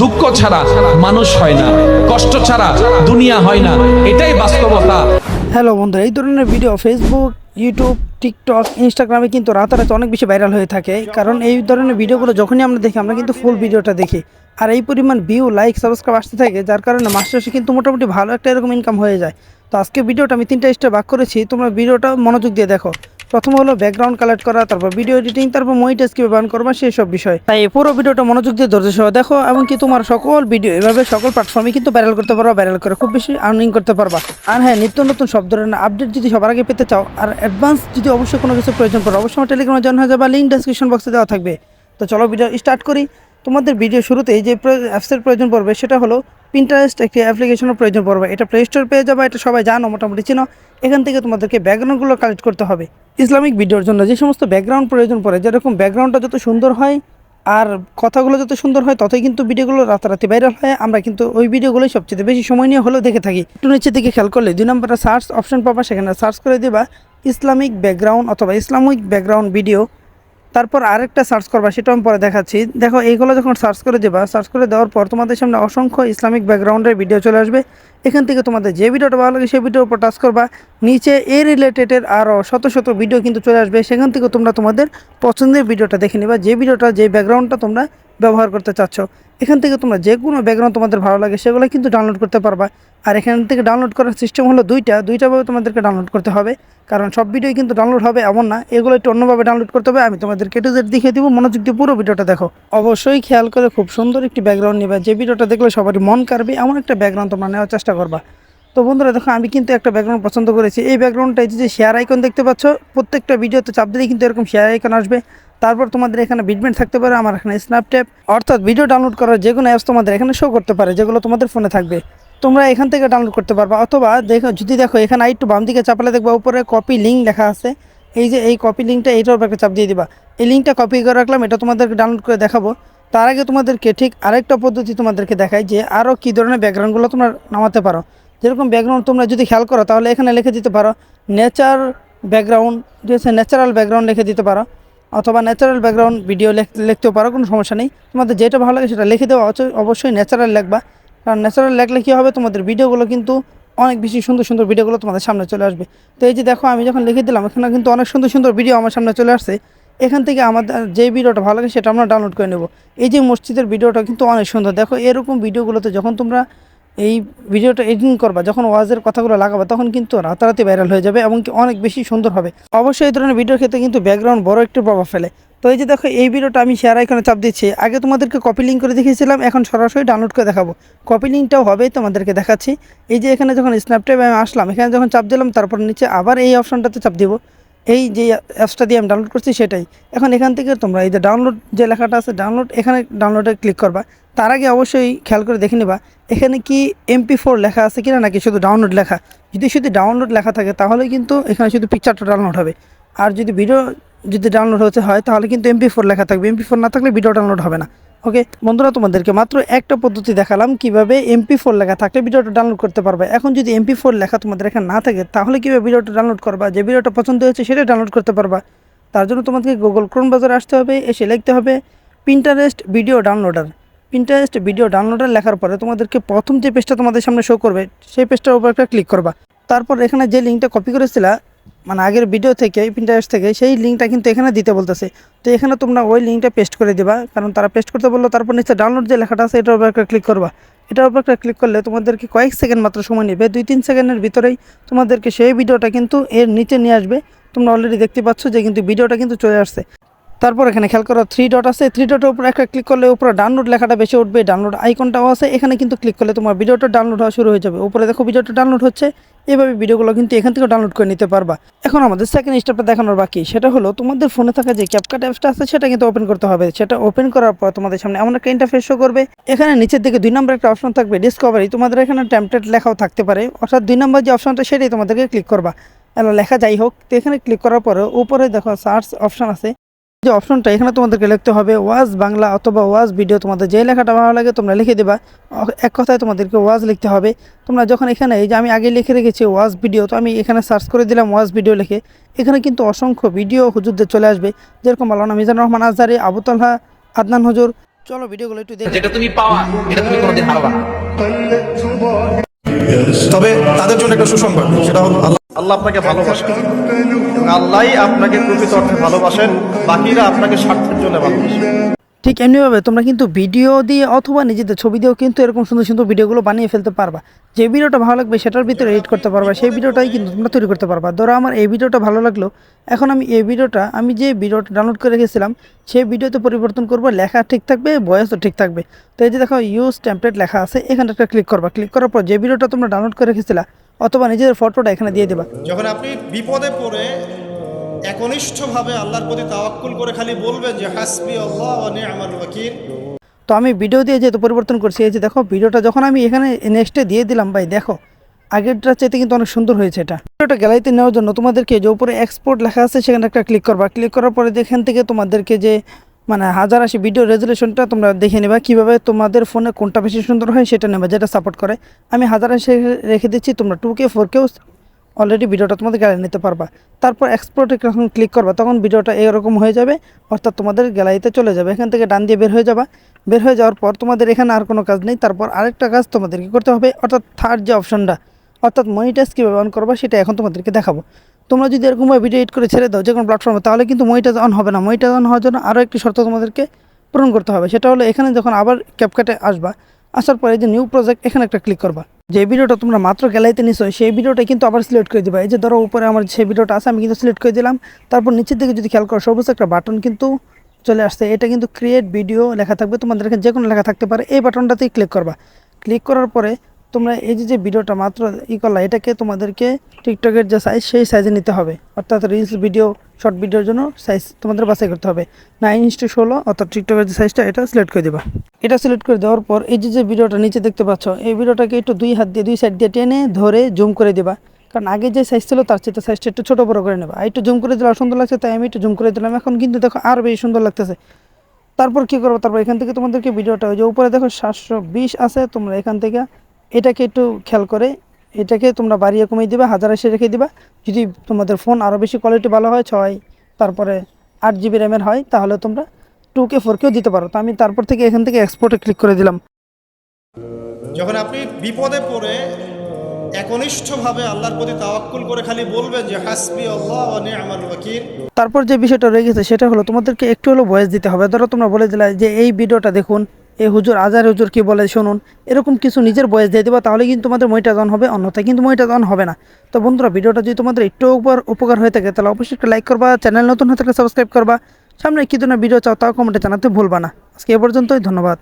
দুঃখ ছাড়া মানুষ হয় না, কষ্ট ছাড়া দুনিয়া হয় না, এটাই বাস্তবতা। হ্যালো বন্ধুরা, এই ধরনের ভিডিও ফেসবুক ইউটিউব টিকটক ইনস্টাগ্রামে কিন্তু রাতারাতি অনেক বেশি ভাইরাল হয়ে থাকে। কারণ এই ধরনের ভিডিওগুলো যখনই আমরা দেখি, আমরা কিন্তু ফুল ভিডিওটা দেখি। আর এই পরিমাণ ভিউ লাইক সাবস্ক্রাইব আসতে থাকে, যার কারণে মাস শেষে কিন্তু মোটামুটি ভালো একটা এরকম ইনকাম হয়ে যায়। তো আজকে ভিডিওটা আমি তিনটা স্টেপ ভাগ করেছি, তোমরা ভিডিওটা মনোযোগ দিয়ে দেখো। প্রথম হলো ব্যাকগ্রাউন্ড কালেক্ট করা, তারপর ভিডিও এডিটিং তারপর মনিটাইজ কীভাবে বান করবা সেই সব বিষয়। তাই এই পুরো ভিডিওটা মনোযোগ দিয়ে ধৈর্য সহ দেখো, এমনকি তোমার সকল ভিডিও এভাবে সকল প্ল্যাটফর্মে কিন্তু ভাইরাল করতে পারবা ভাইরাল করে খুব বেশি আর্নিং করতে পারবা। আর হ্যাঁ নিত্য নতুন সব ধরনের আপডেট যদি সবার আগে পেতে চাও, আর অ্যাডভান্স যদি অবশ্যই কোনো কিছু প্রয়োজন পড়ে, অবশ্যই টেলিগ্রামে জয়েন হয়ে যাবে লিঙ্ক ডেসক্রিপশন বক্সে দেওয়া থাকবে। তো চলো ভিডিও স্টার্ট করি। তোমাদের ভিডিও শুরুতে যে অ্যাপসের প্রয়োজন পড়বে, সেটা হলো পিন্টারেস্ট একটি অ্যাপ্লিকেশনের প্রয়োজন পড়বে। এটা প্লে স্টোর পেয়ে যাবে, এটা সবাই জানো, মোটামুটি চিনো। এখান থেকে তোমাদেরকে ব্যাকগ্রাউন্ডগুলো কালেক্ট করতে হবে। ইসলামিক ভিডিওর জন্য যে সমস্ত ব্যাকগ্রাউন্ড প্রয়োজন পড়ে, যেরকম ব্যাকগ্রাউন্ডটা যত সুন্দর হয় আর কথাগুলো যত সুন্দর হয়, ততই কিন্তু ভিডিওগুলো রাতারাতি ভাইরাল হয়। আমরা কিন্তু ওই ভিডিওগুলোই সবচেয়ে বেশি সময় নিয়ে হলেও দেখে থাকি। একটু নিচে দিকে খেয়াল করলে দুই নম্বরে সার্চ অপশন পাবা, সেখানে সার্চ করে দিবা ইসলামিক ব্যাকগ্রাউন্ড অথবা ইসলামিক ব্যাকগ্রাউন্ড ভিডিও তারপর আরেকটা সার্চ করবা সেটা আমি পরে দেখাচ্ছি। দেখো, এইগুলো যখন সার্চ করে দেবা সার্চ করে দেওয়ার পর তোমাদের সামনে অসংখ্য ইসলামিক ব্যাকগ্রাউন্ডের ভিডিও চলে আসবে। এখান থেকে তোমাদের যে ভিডিওটা ভালো লাগে, সেই ভিডিওর উপর টাচ করবা। নিচে এ রিলেটেডের আরও শত শত ভিডিও কিন্তু চলে আসবে। সেখান থেকে তোমরা তোমাদের পছন্দের ভিডিওটা দেখে নেবা। যে ভিডিওটা যে ব্যাকগ্রাউন্ডটা তোমরা ব্যবহার করতে চাচ্ছ, এখান থেকে তোমরা যে কোনো ব্যাকগ্রাউন্ড তোমাদের ভালো লাগে সেগুলো কিন্তু ডাউনলোড করতে পারবা। আর এখান থেকে ডাউনলোড করার সিস্টেম হলো দুইটা দুইটাভাবে তোমাদেরকে ডাউনলোড করতে হবে। কারণ সব ভিডিও কিন্তু ডাউনলোড হবে এমন না, এগুলো একটু অন্যভাবে ডাউনলোড করতে হবে। আমি তোমাদেরকে টু জেড দেখিয়ে দিব, মনোযোগ দিয়ে পুরো ভিডিওটা দেখো। অবশ্যই খেয়াল করে খুব সুন্দর একটি ব্যাকগ্রাউন্ড নিবা। যে ভিডিওটা দেখলে সবারই মন কাড়বে, এমন একটা ব্যাকগ্রাউন্ড তোমরা নেওয়ার চেষ্টা করবা। তো বন্ধুরা দেখো, আমি কিন্তু একটা ব্যাকগ্রাউন্ড পছন্দ করেছি। এই ব্যাকগ্রাউন্ডটা যে শেয়ার আইকন দেখতে পাচ্ছ, প্রত্যেকটা ভিডিওতে চাপ দিলেই কিন্তু এরকম শেয়ার আইকন আসবে। তারপর তোমাদের এখানে বিটমেন্ট থাকতে পারে, আমার এখানে স্ন্যাপট্যাপ অর্থাৎ ভিডিও ডাউনলোড করার যে কোনো অ্যাপস তোমাদের এখানে শো করতে পারে, যেগুলো তোমাদের ফোনে থাকবে। তোমরা এখান থেকে ডাউনলোড করতে পারবা। অথবা দেখো, যদি দেখো, এখানে একটু বাম দিকে চাপালে দেখবা, উপরে কপি লিঙ্ক লেখা আছে। এই যে এই কপি লিঙ্কটা এইটার উপর একটা চাপ দিয়ে দিবা। এই লিঙ্কটা কপি করে রাখলাম, এটা তোমাদেরকে ডাউনলোড করে দেখাবো। তার আগে তোমাদেরকে ঠিক আরেকটা পদ্ধতি তোমাদেরকে দেখাই, যে আরও কী ধরনের ব্যাকগ্রাউন্ডগুলো তোমরা নামাতে পারো। যেরকম ব্যাকগ্রাউন্ড তোমরা যদি খেয়াল করো, তাহলে এখানে লিখে দিতে পারো নেচার ব্যাকগ্রাউন্ড ঠিক আছে? ন্যাচারাল ব্যাকগ্রাউন্ড লিখে দিতে পারো, অথবা ন্যাচারাল ব্যাকগ্রাউন্ড ভিডিও লিখতেও পারো, কোনো সমস্যা নেই। তোমাদের যেটা ভালো লাগে সেটা লিখে দেওয়া অবশ্যই ন্যাচারাল লিখবা। কারণ ন্যাচারাল লিখলে কী হবে? তোমাদের ভিডিওগুলো কিন্তু অনেক বেশি সুন্দর সুন্দর ভিডিওগুলো তোমাদের সামনে চলে আসবে। তো এই যে দেখো, আমি যখন লিখে দিলাম, এখানে কিন্তু অনেক সুন্দর সুন্দর ভিডিও আমার সামনে চলে আসছে। এখান থেকে আমাদের যে ভিডিওটা ভালো লাগে সেটা আমরা ডাউনলোড করে নেব। এই যে মসজিদের ভিডিওটা কিন্তু অনেক সুন্দর। দেখো, এরকম ভিডিওগুলোতে যখন তোমরা এই ভিডিওটা এডিটিং করবা, যখন ওয়াজের কথাগুলো লাগাবা, তখন কিন্তু রাতারাতি ভাইরাল হয়ে যাবে এবং কি অনেক বেশি সুন্দর হবে। অবশ্যই এই ধরনের ভিডিওর ক্ষেত্রে কিন্তু ব্যাকগ্রাউন্ড বড় একটু প্রভাব ফেলে। তো এই যে দেখো, এই ভিডিওটা আমি শেয়ার আইকনে চাপ দিচ্ছি। আগে তোমাদেরকে কপি লিঙ্ক করে দেখিয়েছিলাম, এখন সরাসরি ডাউনলোড করে দেখাবো। কপি লিঙ্কটাও হবে তোমাদেরকে দেখাচ্ছি। এই যে এখানে যখন স্ন্যাপট্যাপ আমি আসলাম, এখানে যখন চাপ দিলাম, তারপর নিচে আবার এই অপশনটাতে চাপ দিব। এই যে অ্যাপসটা দিয়ে আমি ডাউনলোড করছি, সেটাই। এখন এখান থেকে তোমরা এই যে ডাউনলোড যে লেখাটা আছে ডাউনলোড এখানে ডাউনলোডে ক্লিক করবা। তার আগে অবশ্যই খেয়াল করে দেখে নেবা, এখানে কি এমপি ফোর লেখা আছে কিনা নাকি শুধু ডাউনলোড লেখা? যদি শুধু ডাউনলোড লেখা থাকে তাহলে কিন্তু এখানে শুধু পিকচারটা ডাউনলোড হবে। আর যদি ভিডিও যদি ডাউনলোড হতে হয় তাহলে কিন্তু এমপি ফোর লেখা থাকবে। এমপি ফোর না থাকলে ভিডিও ডাউনলোড হবে না। ওকে বন্ধুরা তোমাদেরকে মাত্র একটা পদ্ধতি দেখালাম কীভাবে এমপি ফোর লেখা থাকলে ভিডিওটা ডাউনলোড করতে পারবে। এখন যদি এমপি ফোর লেখা তোমাদের এখানে না থাকে তাহলে কীভাবে ভিডিওটা ডাউনলোড করবা? যে ভিডিওটা পছন্দ হয়েছে সেটা ডাউনলোড করতে পারবা। তার জন্য তোমাদেরকে গুগল ক্রোম বাজারে আসতে হবে, এসে লিখতে হবে Pinterest video downloader Pinterest video downloader লেখার পরে তোমাদেরকে প্রথম যে পেজটা তোমাদের সামনে শো করবে, সেই পেজটার উপর একটা ক্লিক করবা। তারপর এখানে যে লিঙ্কটা কপি করেছিলা মানে আগের ভিডিও থেকে পিন্টারেস্ট থেকে, সেই লিঙ্কটা কিন্তু এখানে দিতে বলতেছে। তো এখানে তোমরা ওই লিঙ্কটা পেস্ট করে দিবা, কারণ তারা পেস্ট করতে বলল, তারপর নিচে ডাউনলোড যে লেখাটা আছে, এটার উপর একটা ক্লিক করবা। এটার উপর একটা ক্লিক করলে তোমাদেরকে কয়েক সেকেন্ড মাত্র সময় নেবে, দুই তিন সেকেন্ডের ভিতরেই তোমাদেরকে সেই ভিডিওটা কিন্তু এর নিচে নিয়ে আসবে। তোমরা অলরেডি দেখতে পাচ্ছ যে কিন্তু ভিডিওটা কিন্তু চলে আসছে। তারপর এখানে খেয়াল করো থ্রি ডট আছে থ্রি ডটের উপর একটা ক্লিক করলে উপরে ডাউনলোড লেখাটা বেশি উঠবে ডাউনলোড আইকনটাও আছে, এখানে কিন্তু ক্লিক করলে তোমার ভিডিওটা ডাউনলোড হওয়া শুরু হয়ে যাবে। উপরে দেখো ভিডিওটা ডাউনলোড হচ্ছে, এভাবে ভিডিওগুলো কিন্তু এখান থেকে ডাউনলোড করে নিতে পারবা। এখন আমাদের সেকেন্ড স্টেপটা দেখানোর বাকি, সেটা হলো তোমাদের ফোনে থাকা যে ক্যাপকাট অ্যাপসটা আছে, সেটা কিন্তু ওপেন করতে হবে। সেটা ওপেন করার পর তোমাদের সামনে এমন একটা ইন্টারফেস শো করবে, এখানে নিচের দিকে দুই নম্বর একটা অপশন থাকবে ডিসকভারি তোমাদের এখানে টেমপ্লেট লেখাও থাকতে পারে, অর্থাৎ দুই নম্বর যে অপশনটা সেটাই তোমাদেরকে ক্লিক করবা। এলো লেখা যাই হোক, তো এখানে ক্লিক করার পরে উপরে দেখো সার্চ অপশন আছে যে অপশনটা এখানে তোমাদেরকে লিখতে হবে ওয়াজ বাংলা অথবা ওয়াজ ভিডিও তোমাদের যে লেখাটা ভালো লাগে তোমরা লিখে দেবা। এক কথায় তোমাদেরকে ওয়াজ লিখতে হবে। তোমরা যখন এখানে এই যে আমি আগে লিখে রেখেছি ওয়াজ ভিডিও তো আমি এখানে সার্চ করে দিলাম ওয়াজ ভিডিও লিখে। এখানে কিন্তু অসংখ্য ভিডিও হুজুরদের চলে আসবে। যেরকম আল্লাহ মিজানুর রহমান আজহারি আবু তালহা আদনান হুজুর। চলো ভিডিওগুলো একটু দেখে। যেটা তুমি পাওয়া এটা তুমি কোনোদিন হারাবা তবে তাদের জন্য একটা সুসংবাদ সেটা হলো আল্লাহ আল্লাহ আপনাকে ভালোবাসেন এবং আল্লাহই আপনাকে প্রকৃত অর্থে ভালোবাসেন, বাকিরা আপনাকে স্বার্থের জন্য ভালোবাসেন ঠিক এমনিভাবে তোমরা কিন্তু ভিডিও দিয়ে অথবা নিজেদের ছবি দিয়েও কিন্তু এরকম সুন্দর সুন্দর ভিডিওগুলো বানিয়ে ফেলতে পারবা। যে ভিডিওটা ভালো লাগবে সেটার ভিতরে এডিট করতে পারবা, সেই ভিডিওটাই কিন্তু তোমরা তৈরি করতে পারবা। ধরো আমার এই ভিডিওটা ভালো লাগল, এখন আমি এই ভিডিওটা, আমি যে ভিডিওটা ডাউনলোড করে রেখেছিলাম, সেই ভিডিওতে পরিবর্তন করব, লেখা ঠিক থাকবে ভয়েসও ঠিক থাকবে। তো এই যে দেখো ইউজ টেমপ্লেট লেখা আছে এখানে একটা ক্লিক করবা। ক্লিক করার পর যে ভিডিওটা তোমরা ডাউনলোড করে রেখেছিলা অথবা নিজেদের ফটোটা এখানে দিয়ে দেবা। যখন আপনি বিপদে পড়ে একনিষ্ঠভাবে আল্লাহর প্রতি তাওয়াক্কুল করে খালি বলবেন যে হাসবি আল্লাহ ওয়া নি'মাল ওয়াকিল। তো আমি ভিডিও দিয়ে যেহেতু পরিবর্তন করছি এই যে দেখো ভিডিওটা যখন আমি এখানে নেক্সটে দিয়ে দিলাম ভাই দেখো আগেরটার চাইতে কিন্তু অনেক সুন্দর হয়েছে এটা। ভিডিওটা গ্যালারিতে নেওয়ার জন্য তোমাদেরকে যে উপরে এক্সপোর্ট লেখা আছে সেখানে একটা ক্লিক করবা। ক্লিক করার পরে এখান থেকে তোমাদেরকে যে মানে হাজার আশি ভিডিও রেজুলেশনটা তোমরা দেখে নেবা। কীভাবে তোমাদের ফোনে কোনটা বেশি সুন্দর হয় সেটা নেবে, যেটা সাপোর্ট করে। আমি হাজার আশি রেখে দিচ্ছি, তোমরা টু কে ফোর কেও অলরেডি ভিডিওটা তোমাদের গ্যালারি নিতে পারবা। তারপর এক্সপোর্টে যখন ক্লিক করবা, তখন ভিডিওটা এরকম হয়ে যাবে, অর্থাৎ তোমাদের গ্যালারিতে চলে যাবে। এখান থেকে ডান দিয়ে বের হয়ে যাবা। বের হয়ে যাওয়ার পর তোমাদের এখানে আর কোনো কাজ নেই। তারপর আরেকটা কাজ তোমাদেরকে করতে হবে, অর্থাৎ থার্ড যে অপশনটা অর্থাৎ মনিটাইজ কীভাবে অন করবা, সেটা এখন তোমাদেরকে দেখাবো। তোমরা যদি এরকমভাবে ভিডিও এডিট করে ছেড়ে দাও যে কোনো প্ল্যাটফর্মে তাহলে কিন্তু মনিটাইজ অন হবে না। মনিটাইজ অন হওয়ার জন্য আরও একটি শর্ত তোমাদেরকে পূরণ করতে হবে। সেটা হলো এখানে যখন আবার ক্যাপকাটে আসবা, আসার পরে যে নিউ প্রজেক্ট এখানে একটা ক্লিক করবা। যে ভিডিওটা তোমরা মাত্র গ্যালারিতে নিছো, সেই ভিডিওটা কিন্তু আবার সিলেক্ট করে দিবা। এই যে ধরো উপরে আমার সেই ভিডিওটা আছে, আমি কিন্তু সিলেক্ট করে দিলাম। তারপর নিচের দিকে যদি খেয়াল করো, সবুজ একটা বাটন কিন্তু চলে আসছে। এটা কিন্তু ক্রিয়েট ভিডিও লেখা থাকবে। তোমাদের এখানে যে কোনো লেখা থাকতে পারে। এই বাটনটাতেই ক্লিক করবা। ক্লিক করার পরে তোমরা এই যে যে ভিডিওটা মাত্র ই করলা, এটাকে তোমাদেরকে টিকটকের যে সাইজ সেই সাইজে নিতে হবে। অর্থাৎ রিলস ভিডিও শর্ট ভিডিওর জন্য সাইজ তোমাদের বাছাই করতে হবে। নাইন ইস টু ষোলো, অর্থাৎ টিকটকের যে সাইজটা এটা সিলেক্ট করে দেবা। এটা সিলেক্ট করে দেওয়ার পর এই যে যে ভিডিওটা নিচে দেখতে পাচ্ছ, এই ভিডিওটাকে একটু দুই হাত দিয়ে, দুই সাইড দিয়ে টেনে ধরে জুম করে দেবা। কারণ আগে যে সাইজ ছিল, তার চেয়ে সাইজটা একটু ছোটো বড়ো করে নেবা। একটু জুম করে দিলে সুন্দর লাগছে, তাই আমি একটু জুম করে দিলাম। এখন কিন্তু দেখো আর বেশি সুন্দর লাগতেছে। তারপর কি করব? তারপর এখান থেকে তোমাদেরকে ভিডিওটা ওই যে উপরে দেখো, সাতশো বিশ আছে, তোমরা এখান থেকে এটাকে একটু খেয়াল করে এটাকে তোমরা বাড়িয়ে কমিয়ে দিবা হাজার আশি রেখে দিবা। যদি তোমাদের ফোন আরও বেশি কোয়ালিটি ভালো হয় ছয় তারপরে আট জিবি র্যামের হয় তাহলে তোমরা টু কে ফোর কেও দিতে পারো। তো আমি তারপর থেকে এখান থেকে এক্সপোর্টে ক্লিক করে দিলাম। যখন আপনি বিপদে পড়ে একনিষ্ঠভাবে আল্লাহর প্রতি তাওয়াক্কুল করে খালি বলবেন যে হাসবি আল্লাহ ওয়া নি'মাল ওয়াকিল তারপর যে বিষয়টা রয়ে গেছে সেটা হলো তোমাদেরকে একটু হলো ভয়েস দিতে হবে। ধরো তোমরা বলে দিলে যে এই ভিডিওটা দেখুন এই হুজুর আজার হুজুর কি বলে, শুনুন। এরকম কিছু নিজের বয়স দিয়ে দেবা, তাহলে কিন্তু তোমাদের মইটা অন হবে, অন্যথায় কিন্তু মইটা অন হবে না। তো বন্ধুরা, ভিডিওটা যদি তোমাদের একটু উপর উপকার হয়ে থাকে, তাহলে অবশ্যই একটা লাইক করবা চ্যানেল নতুন হয়ে থাকলে সাবস্ক্রাইব করবা। সামনে কি ধরনের ভিডিও চাও, তাও কমেন্টে জানাতে ভুলবা না। আজকে এ পর্যন্তই, ধন্যবাদ।